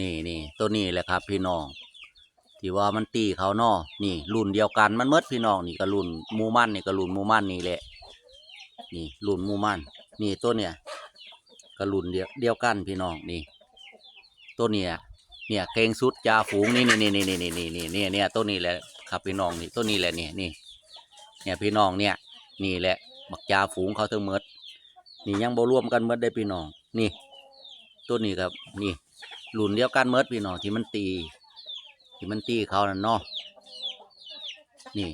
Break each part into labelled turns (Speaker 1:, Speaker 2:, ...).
Speaker 1: นี่นี่ตัวนี้แหละครับ พี่น้องที่ว่ามันตีเขาเนอนี่รุ่นเดียวกันมันเมดพี่น้องนี่ก็รุ่นมูมันนี่ก็รุ่นมูมันนี่แหละ นี่รุ่นมูมันนี่ตัวเนี้ยก็รุ่นเดียวเดียวกันพี่น้องนี่ ตัวเนี้ยเนี่ยเก่งสุดจ่าฝูงนี่นี่นี่นี่นี่นี่นี่นี่เนี่ยตัวนี้แหละครับพี่น้องนี่ตัวนี้แหละนี่นี่เนี่ยพี่น้องเนี่ย นี่แหละบักจ่าฝูงเขาทั้งหมดนี่ยังบ่รวมกันหมดได้พี่น้องนี่ ตัวนี้ครับนี่ รุ่นเดียวกันหมดพี่น้องที่มันตี ที่มันตีเขานั่นเนาะนี่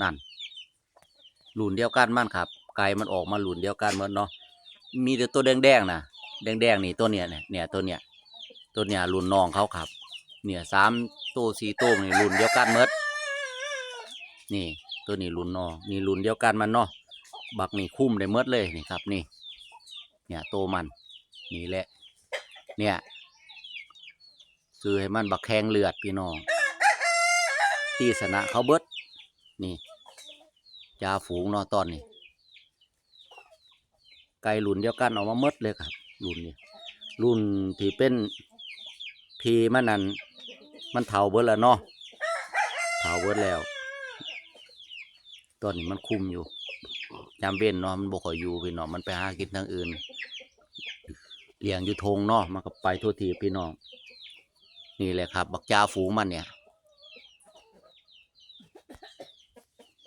Speaker 1: นั่นรุ่นเดียวกันมันครับไก่มันออกมารุ่นเดียวกันหมดเนาะมีแต่ตัวแดงๆนะแดงๆนี่ตัวเนี้ยเนี่ยตัวเนี้ยตัวเนี้ยรุ่นน้องเขาครับ เนี่ยสามตัวสี่ตัวนี่รุ่นเดียวกันหมดนี่ตัวนี้รุ่นน้องนี่รุ่นเดียวกันมันเนาะ บักนี่คุ้มได้หมดเลยนี่ครับนี่ เนี่ยโตวมัน นี่แหละ เนี่ย ซื้อให้มันบักแข้งเลือดพี่น้องตีสนะเขาเบิด นี่ยาฝูงนาะตอนนี้ไก่รุ่นเดียวกันออกมาเมดเลยครับรุ่นนี้รุ่นที่เป็นพีมันนั่นมันเถาเบิดแล้วเนาะเถาเบิดแล้ว ตอนนี้มันคุมอยู่จำเป็นเนาะมันบ่ค่อยอยู่พี่น้องมันไปหากินทางอื่นเลี้ยงอยู่ทงเนาะมันก็ไปทั่วทีพี่น้อง นี่แหละครับ บักจ้าฝูงมันเนี่ย